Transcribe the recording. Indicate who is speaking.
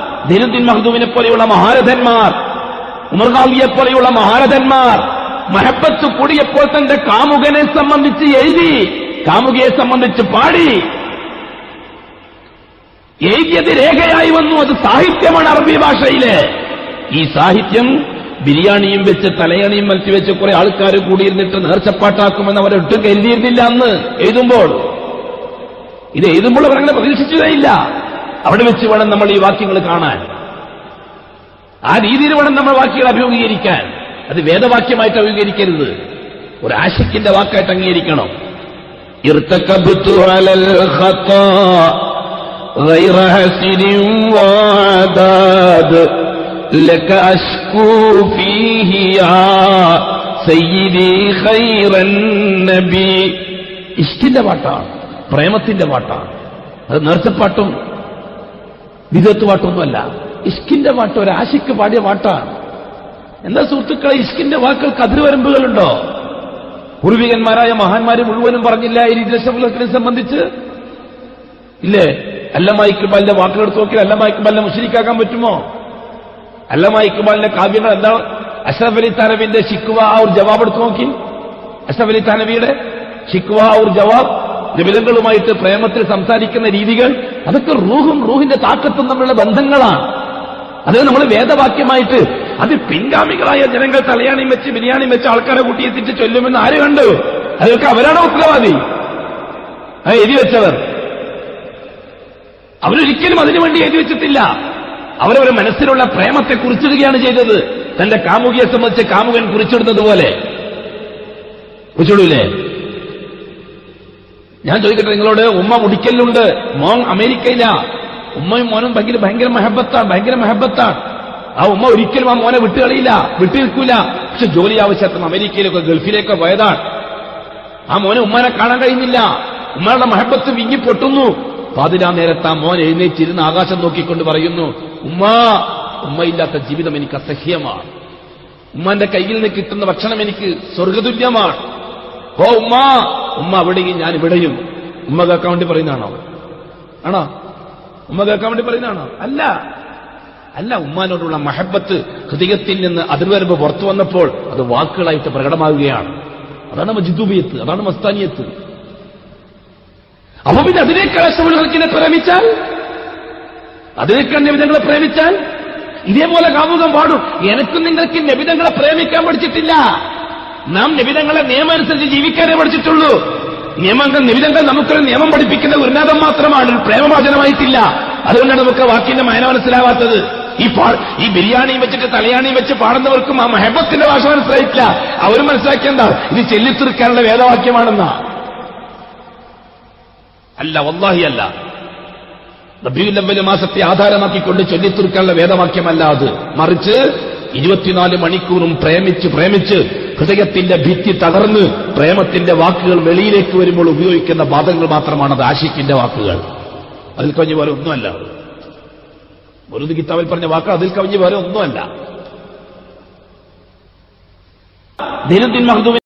Speaker 1: ദിനുദ്ദീൻ മഹദൂവിനെ പോലെയുള്ള മഹാരഥന്മാർ ഉമർ ഖാവിയെ പോലെയുള്ള മഹാരഥന്മാർ മഹബത്ത് കൂടിയപ്പോൾ തന്റെ കാമുകനെ സംബന്ധിച്ച് എഴുതി കാമുകയെ സംബന്ധിച്ച് പാടി. എഴുതിയത് രേഖയായി വന്നു അത് സാഹിത്യമാണ് അറബി ഭാഷയിലെ. ഈ സാഹിത്യം ബിരിയാണിയും വെച്ച് തലയണിയും വലിച്ചു വെച്ച് കുറെ ആൾക്കാർ കൂടിയിരുന്നിട്ട് നേർച്ചപ്പാട്ടാക്കുമെന്ന് അവരൊട്ടും കരുതിയിരുന്നില്ല അന്ന് എഴുതുമ്പോൾ. ഇത് എഴുതുമ്പോൾ അവരങ്ങനെ പ്രതീക്ഷിച്ചതേയില്ല. അവിടെ വെച്ച് വേണം നമ്മൾ ഈ വാക്യങ്ങൾ കാണാൻ. ആ രീതിയിൽ വേണം നമ്മൾ വാക്യങ്ങൾ അഭിമുഖീകരിക്കാൻ. അത് വേദവാക്യമായിട്ട് അഭിമുഖീകരിക്കരുത്. ഒരു ആശിക്കിന്റെ വാക്കായിട്ട് അംഗീകരിക്കണം. ഇഷ്ടിന്റെ പാട്ടാണ് പ്രേമത്തിന്റെ പാട്ടാണ്. അത് നേർച്ചപ്പാട്ടും വിധത്ത് പാട്ടൊന്നുമല്ല ഇഷ്കിന്റെ പാട്ട് ഒരു ആശിക്ക് പാടിയ പാട്ടാണ് എന്താ സുഹൃത്തുക്കളെ ഇഷ്കിന്റെ വാക്കുകൾക്ക് അതിർവരമ്പുകളുണ്ടോ പൂർവികന്മാരായ മഹാന്മാര് മുഴുവനും പറഞ്ഞില്ല ഈ രസഫലത്തിനെ സംബന്ധിച്ച്. ഇല്ലേ? അല്ലമ്മ വാക്കുകൾ എടുത്ത് നോക്കിയാൽ മുഷരിക്കാക്കാൻ പറ്റുമോ? അല്ലമ്മ കാവ്യങ്ങൾ എന്താ? അഷറഫ് അലി താനവിന്റെ ഷിക്വ ഒരു ജവാബ് എടുത്ത് നോക്കി. അഷറഫ് അലി താനവിയുടെ ഷിക്വ ഒരു ജവാബ്. നിബിലങ്ങളുമായിട്ട് പ്രേമത്തിൽ സംസാരിക്കുന്ന രീതികൾ അതൊക്കെ റൂഹും റൂഹിന്റെ താക്കത്തും തമ്മിലുള്ള ബന്ധങ്ങളാണ്. അത് നമ്മൾ വേദവാക്യമായിട്ട് അത് പിൻഗാമികളായ ജനങ്ങൾ തലയാണിയും വെച്ച് ബിരിയാണി വെച്ച് ആൾക്കാരെ കൂട്ടിയെത്തിച്ച് ചൊല്ലുമെന്ന് ആര് കണ്ടു? അതൊക്കെ അവരാണ് ഉത്തരവാദി. എഴുതി വെച്ചവർ. അവരൊരിക്കലും അതിനുവേണ്ടി എഴുതി വെച്ചിട്ടില്ല. അവരവരുടെ മനസ്സിലുള്ള പ്രേമത്തെ കുറിച്ചിടുകയാണ് ചെയ്തത്. തന്റെ കാമുകിയെ സംബന്ധിച്ച് കാമുകൻ കുറിച്ചിടുന്നത് പോലെ. കുറിച്ചിടൂലേ? ഞാൻ ചോദിക്കട്ടെ നിങ്ങളോട് ഉമ്മ മുടിക്കലുണ്ട് മോൻ അമേരിക്കയില. ഉമ്മയും മോനും ഭയങ്കര ഭയങ്കര മെഹബത്താണ് ഭയങ്കര മെഹബത്താണ്. ആ ഉമ്മ ഒരിക്കലും ആ മോനെ വിട്ടുകളിയില്ല വിട്ടു നിൽക്കൂല. പക്ഷെ ജോലി ആവശ്യത്തിന് അമേരിക്കയിലൊക്കെ ഗൾഫിലേക്കോ പോയതാണ്. ആ മോനെ ഉമ്മനെ കാണാൻ കഴിയുന്നില്ല ഉമ്മയുടെ മഹബത്ത് വിങ്ങി പൊട്ടുന്നു. പാതിരാ നേരത്ത് ആ മോൻ എഴുന്നേറ്റിരുന്ന് ആകാശം നോക്കിക്കൊണ്ട് പറയുന്നു ഉമ്മ ഉമ്മയില്ലാത്ത ജീവിതം എനിക്ക് അസഹ്യമാണ്. ഉമ്മന്റെ കയ്യിൽ നിന്ന് കിട്ടുന്ന ഭക്ഷണം എനിക്ക് സ്വർഗതുല്യമാണ് ഓ ഉമ്മ ഉമ്മ അവിടെയും ഞാൻ ഇവിടെയും. ഉമ്മ കേൾക്കാൻ വേണ്ടി പറയുന്നതാണോ? ആണോ? ഉമ്മ കേൾക്കാൻ വേണ്ടി പറയുന്നതാണോ? അല്ല. അല്ല ഉമ്മാനോടുള്ള മഹബത്ത് ഹൃദയത്തിൽ നിന്ന് അതിർവരമ്പ് പുറത്തു വന്നപ്പോൾ അത് വാക്കുകളായിട്ട് പ്രകടമാകുകയാണ്. അതാണ് മജിദുബിയത്ത് അതാണ് മസ്താനിയത്ത്. അപ്പൊ പിന്നെ അതിനേക്കാൾ അഷ്ടമുലഹക്കിനെ പ്രേമിച്ചാൽ? അതിനേക്കാൾ നിബിധങ്ങളെ പ്രേമിച്ചാൽ? ഇതേപോലെ കാമുകം പാടും. എനിക്കും നിങ്ങൾക്ക് നിബിതങ്ങളെ പ്രേമിക്കാൻ പഠിച്ചിട്ടില്ല. നാം നിബിധങ്ങളെ നിയമം അനുസരിച്ച് ജീവിക്കാനേ പഠിച്ചിട്ടുള്ളൂ. നിയമങ്ങൾ നിബിധങ്ങൾ നമുക്കൊരു നിയമം പഠിപ്പിക്കുന്ന ഗുരുനാഥം മാത്രമാണ്. പ്രേമവാചനമായിട്ടില്ല. അതുകൊണ്ടാണ് നമുക്ക് വാക്കിന്റെ മയന മനസ്സിലാവാത്തത്. ഈ പാ ഈ ബിരിയാണിയും വെച്ചിട്ട് തലയാണിയും വെച്ച് പാടുന്നവർക്കും ആ മഹബത്തിന്റെ ഭാഷ മനസ്സിലായിട്ടില്ല. അവർ മനസ്സിലാക്കിയെന്താ ഇത് ചെല്ലിത്തീർക്കാനുള്ള വേദവാക്യമാണെന്നാ. അല്ല വല്ലാഹി അല്ല. റബിയുല്ലവൽ മാസത്തെ ആധാരമാക്കിക്കൊണ്ട് ചൊല്ലിത്തീർക്കാനുള്ള വേദവാക്യമല്ല അത്. മറിച്ച് ഇരുപത്തിനാല് മണിക്കൂറും പ്രേമിച്ച് പ്രേമിച്ച് ഹൃദയത്തിന്റെ ഭിത്തി തകർന്ന് പ്രേമത്തിന്റെ വാക്കുകൾ വെളിയിലേക്ക് വരുമ്പോൾ ഉപയോഗിക്കുന്ന വാദങ്ങൾ മാത്രമാണ് അത് വാക്കുകൾ. അതിൽ കവിഞ്ഞ് പോലെ ഒന്നുമല്ല. ഒരു കിതാബിൽ പറഞ്ഞ വാക്കുകൾ അതിൽ കവിഞ്ഞ് പോലെ ഒന്നുമല്ല. ദിനത്തിൻ മഹദൂമിൻ